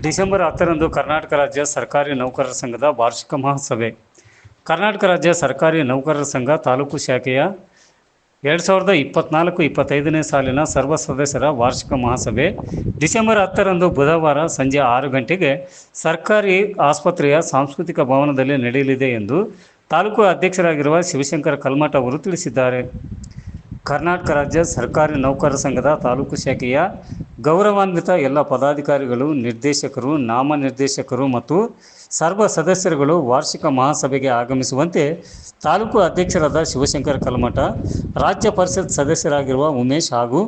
December ಹತ್ತರಂದು ಕರ್ನಾಟಕ ರಾಜ್ಯ ಸರ್ಕಾರಿ ನೌಕರರ ಸಂಘದ ವಾರ್ಷಿಕ ಮಹಾಸಭೆ ಕರ್ನಾಟಕ ರಾಜ್ಯ ಸರ್ಕಾರಿ ನೌಕರರ ಸಂಘ ತಾಲೂಕು ಶಾಖೆಯ ಎರಡು ಸಾವಿರದ ಇಪ್ಪತ್ನಾಲ್ಕು ಇಪ್ಪತ್ತೈದನೇ ಸಾಲಿನ ಸರ್ವ ಸದಸ್ಯರ ವಾರ್ಷಿಕ ಮಹಾಸಭೆ ಡಿಸೆಂಬರ್ ಹತ್ತರಂದು ಬುಧವಾರ ಸಂಜೆ ಆರು ಗಂಟೆಗೆ ಸರ್ಕಾರಿ ಆಸ್ಪತ್ರೆಯ ಸಾಂಸ್ಕೃತಿಕ ಭವನದಲ್ಲಿ ನಡೆಯಲಿದೆ ಎಂದು ತಾಲೂಕು ಅಧ್ಯಕ್ಷರಾಗಿರುವ ಶಿವಶಂಕರ ಕಲ್ಮಠ ಅವರು ತಿಳಿಸಿದ್ದಾರೆ. ಕರ್ನಾಟಕ ರಾಜ್ಯ ಸರ್ಕಾರಿ ನೌಕರರ ಸಂಘದ ತಾಲೂಕು ಶಾಖೆಯ ಗೌರವಾನ್ವಿತ ಎಲ್ಲ ಪದಾಧಿಕಾರಿಗಳು, ನಿರ್ದೇಶಕರು, ನಾಮನಿರ್ದೇಶಕರು ಮತ್ತು ಸರ್ವ ಸದಸ್ಯರುಗಳು ವಾರ್ಷಿಕ ಮಹಾಸಭೆಗೆ ಆಗಮಿಸುವಂತೆ ತಾಲೂಕು ಅಧ್ಯಕ್ಷರಾದ ಶಿವಶಂಕರ ಕಲ್ಮಠ, ರಾಜ್ಯ ಪರಿಷತ್ ಸದಸ್ಯರಾಗಿರುವ ಉಮೇಶ್ ಹಾಗೂ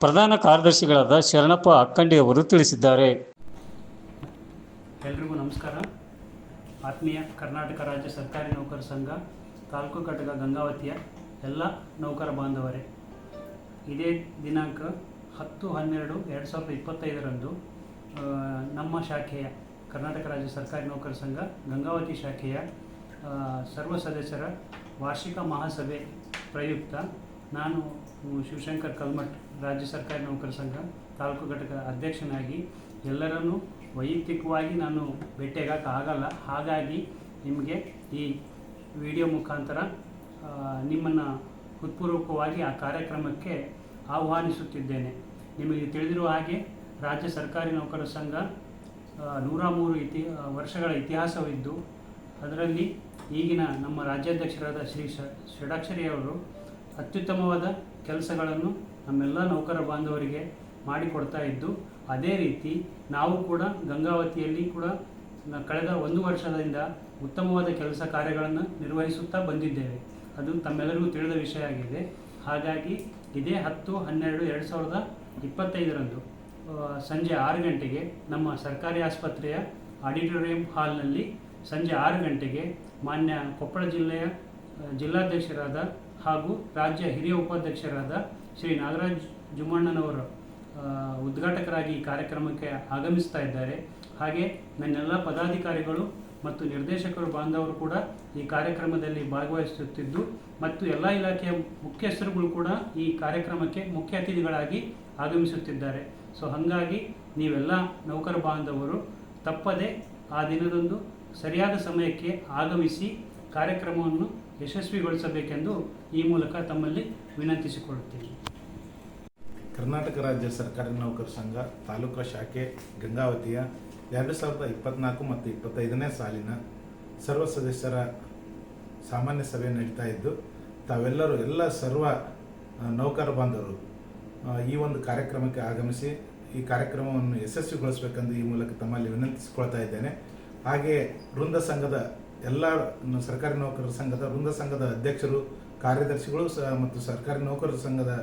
ಪ್ರಧಾನ ಕಾರ್ಯದರ್ಶಿಗಳಾದ ಶರಣಪ್ಪ ಅಕ್ಕಂಡಿ ಅವರು ತಿಳಿಸಿದ್ದಾರೆ. ಎಲ್ರಿಗೂ ನಮಸ್ಕಾರ. ಆತ್ಮೀಯ ಕರ್ನಾಟಕ ರಾಜ್ಯ ಸರ್ಕಾರಿ ನೌಕರ ಸಂಘ, ತಾಲೂಕು ಘಟಕ ಗಂಗಾವತಿಯ ಎಲ್ಲ ನೌಕರ ಬಾಂಧವರೇ, ಇದೇ ದಿನಾಂಕ ಹತ್ತು ಹನ್ನೆರಡು ಎರಡು ಸಾವಿರದ ಇಪ್ಪತ್ತೈದರಂದು ನಮ್ಮ ಶಾಖೆಯ ಕರ್ನಾಟಕ ರಾಜ್ಯ ಸರ್ಕಾರಿ ನೌಕರ ಸಂಘ, ಗಂಗಾವತಿ ಶಾಖೆಯ ಸರ್ವ ಸದಸ್ಯರ ವಾರ್ಷಿಕ ಮಹಾಸಭೆ ಪ್ರಯುಕ್ತ ನಾನು ಶಿವಶಂಕರ್ ಕಲ್ಮಠ್, ರಾಜ್ಯ ಸರ್ಕಾರಿ ನೌಕರ ಸಂಘ ತಾಲೂಕು ಘಟಕ ಅಧ್ಯಕ್ಷನಾಗಿ, ಎಲ್ಲರನ್ನೂ ವೈಯಕ್ತಿಕವಾಗಿ ನಾನು ಭೇಟಿಯಾಗಕ್ಕೆ ಆಗಲ್ಲ. ಹಾಗಾಗಿ ನಿಮಗೆ ಈ ವಿಡಿಯೋ ಮುಖಾಂತರ ನಿಮ್ಮನ್ನು ಹೃತ್ಪೂರ್ವಕವಾಗಿ ಆ ಕಾರ್ಯಕ್ರಮಕ್ಕೆ ಆಹ್ವಾನಿಸುತ್ತಿದ್ದೇನೆ. ನಿಮಗೆ ತಿಳಿದಿರುವ ಹಾಗೆ ರಾಜ್ಯ ಸರ್ಕಾರಿ ನೌಕರರ ಸಂಘ ನೂರ ಮೂರು ಇತಿ ವರ್ಷಗಳ ಇತಿಹಾಸವಿದ್ದು, ಅದರಲ್ಲಿ ಈಗಿನ ನಮ್ಮ ರಾಜ್ಯಾಧ್ಯಕ್ಷರಾದ ಶ್ರೀ ಷಡಾಕ್ಷರಿ ಅವರು ಅತ್ಯುತ್ತಮವಾದ ಕೆಲಸಗಳನ್ನು ನಮ್ಮೆಲ್ಲ ನೌಕರ ಬಾಂಧವರಿಗೆ ಮಾಡಿಕೊಡ್ತಾ ಇದ್ದು, ಅದೇ ರೀತಿ ನಾವು ಕೂಡ ಗಂಗಾವತಿಯಲ್ಲಿ ಕೂಡ ಕಳೆದ ಒಂದು ವರ್ಷದಿಂದ ಉತ್ತಮವಾದ ಕೆಲಸ ಕಾರ್ಯಗಳನ್ನು ನಿರ್ವಹಿಸುತ್ತಾ ಬಂದಿದ್ದೇವೆ. ಅದು ತಮ್ಮೆಲ್ಲರಿಗೂ ತಿಳಿದ ವಿಷಯ ಆಗಿದೆ. ಹಾಗಾಗಿ ಇದೇ ಹತ್ತು, ಹನ್ನೆರಡು, ಎರಡು ಸಾವಿರದ ಇಪ್ಪತ್ತೈದರಂದು ಸಂಜೆ ಆರು ಗಂಟೆಗೆ ನಮ್ಮ ಸರ್ಕಾರಿ ಆಸ್ಪತ್ರೆಯ ಆಡಿಟೋರಿಯಂ ಹಾಲ್ನಲ್ಲಿ ಸಂಜೆ ಆರು ಗಂಟೆಗೆ ಮಾನ್ಯ ಕೊಪ್ಪಳ ಜಿಲ್ಲೆಯ ಜಿಲ್ಲಾಧ್ಯಕ್ಷರಾದ ಹಾಗೂ ರಾಜ್ಯ ಹಿರಿಯ ಉಪಾಧ್ಯಕ್ಷರಾದ ಶ್ರೀ ನಾಗರಾಜ್ ಜುಮಣ್ಣನವರು ಉದ್ಘಾಟಕರಾಗಿ ಈ ಕಾರ್ಯಕ್ರಮಕ್ಕೆ ಆಗಮಿಸ್ತಾ ಇದ್ದಾರೆ. ಹಾಗೆ ನನ್ನೆಲ್ಲ ಪದಾಧಿಕಾರಿಗಳು ಮತ್ತು ನಿರ್ದೇಶಕರು ಬಾಂಧವರು ಕೂಡ ಈ ಕಾರ್ಯಕ್ರಮದಲ್ಲಿ ಭಾಗವಹಿಸುತ್ತಿದ್ದು, ಮತ್ತು ಎಲ್ಲ ಇಲಾಖೆಯ ಮುಖ್ಯಸ್ಥರುಗಳು ಕೂಡ ಈ ಕಾರ್ಯಕ್ರಮಕ್ಕೆ ಮುಖ್ಯ ಅತಿಥಿಗಳಾಗಿ ಆಗಮಿಸುತ್ತಿದ್ದಾರೆ. ಸೊ, ಹಾಗಾಗಿ ನೀವೆಲ್ಲ ನೌಕರ ಬಾಂಧವರು, ತಪ್ಪದೆ ಆ ದಿನದಂದು ಸರಿಯಾದ ಸಮಯಕ್ಕೆ ಆಗಮಿಸಿ ಕಾರ್ಯಕ್ರಮವನ್ನು ಯಶಸ್ವಿಗೊಳಿಸಬೇಕೆಂದು ಈ ಮೂಲಕ ತಮ್ಮಲ್ಲಿ ವಿನಂತಿಸಿಕೊಳ್ಳುತ್ತೇನೆ. ಕರ್ನಾಟಕ ರಾಜ್ಯ ಸರ್ಕಾರಿ ನೌಕರ ಸಂಘ, ತಾಲೂಕು ಶಾಖೆ, ಗಂಗಾವತಿಯ ಎರಡು ಸಾವಿರದ ಇಪ್ಪತ್ನಾಲ್ಕು ಮತ್ತು ಇಪ್ಪತ್ತೈದನೇ ಸಾಲಿನ ಸರ್ವ ಸದಸ್ಯರ ಸಾಮಾನ್ಯ ಸಭೆ ನಡೀತಾ ಇದ್ದು, ತಾವೆಲ್ಲರೂ ಎಲ್ಲ ಸರ್ವ ನೌಕರ ಬಾಂಧವರು ಈ ಒಂದು ಕಾರ್ಯಕ್ರಮಕ್ಕೆ ಆಗಮಿಸಿ ಈ ಕಾರ್ಯಕ್ರಮವನ್ನು ಯಶಸ್ವಿಗೊಳಿಸಬೇಕೆಂದು ಈ ಮೂಲಕ ತಮ್ಮಲ್ಲಿ ವಿನಂತಿಸಿಕೊಳ್ತಾ ಇದ್ದೇನೆ. ಹಾಗೆಯೇ ವೃಂದ ಸಂಘದ ಎಲ್ಲ, ಸರ್ಕಾರಿ ನೌಕರರ ಸಂಘದ ವೃಂದ ಸಂಘದ ಅಧ್ಯಕ್ಷರು ಕಾರ್ಯದರ್ಶಿಗಳು ಸಹ ಮತ್ತು ಸರ್ಕಾರಿ ನೌಕರರ ಸಂಘದ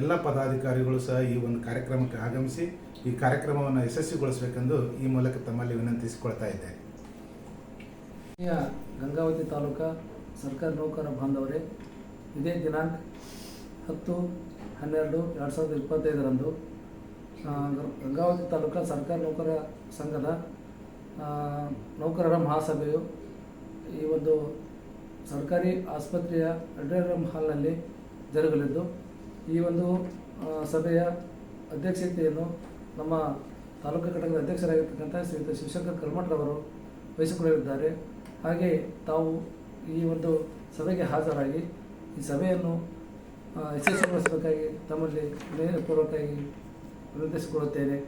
ಎಲ್ಲ ಪದಾಧಿಕಾರಿಗಳು ಸಹ ಈ ಒಂದು ಕಾರ್ಯಕ್ರಮಕ್ಕೆ ಆಗಮಿಸಿ ಈ ಕಾರ್ಯಕ್ರಮವನ್ನು ಯಶಸ್ವಿಗೊಳಿಸಬೇಕೆಂದು ಈ ಮೂಲಕ ತಮ್ಮಲ್ಲಿ ವಿನಂತಿಸಿಕೊಳ್ತಾ ಇದ್ದೇನೆ. ಗಂಗಾವತಿ ತಾಲೂಕಾ ಸರ್ಕಾರಿ ನೌಕರ ಬಾಂಧವರೇ, ಇದೇ ದಿನಾಂಕ ಹತ್ತು ಹನ್ನೆರಡು ಎರಡು ಸಾವಿರದ ಇಪ್ಪತ್ತೈದರಂದು ಗಂಗಾವತಿ ತಾಲೂಕಾ ಸರ್ಕಾರಿ ನೌಕರ ಸಂಘದ ನೌಕರರ ಮಹಾಸಭೆಯು ಈ ಒಂದು ಸರ್ಕಾರಿ ಆಸ್ಪತ್ರೆಯ ಅಡ್ರೇರಿಯಂ ಹಾಲ್ನಲ್ಲಿ ಜರುಗಲಿದ್ದು, ಈ ಒಂದು ಸಭೆಯ ಅಧ್ಯಕ್ಷತೆಯನ್ನು ನಮ್ಮ ತಾಲೂಕು ಘಟಕದ ಅಧ್ಯಕ್ಷರಾಗಿರ್ತಕ್ಕಂಥ ಶ್ರೀಯುತ ಶಿವಶಂಕರ್ ಕಲ್ಮಠರವರು ವಹಿಸಿಕೊಳ್ಳಲಿದ್ದಾರೆ ಹಾಗೆ ತಾವು ಈ ಒಂದು ಸಭೆಗೆ ಹಾಜರಾಗಿ ಈ ಸಭೆಯನ್ನು ಯಶಸ್ವಿಗೊಳಿಸಬೇಕಾಗಿ ತಮ್ಮಲ್ಲಿ ವಿನಯಪೂರ್ವಕವಾಗಿ ವಿನಂತಿಸಿಕೊಳ್ಳುತ್ತೇನೆ.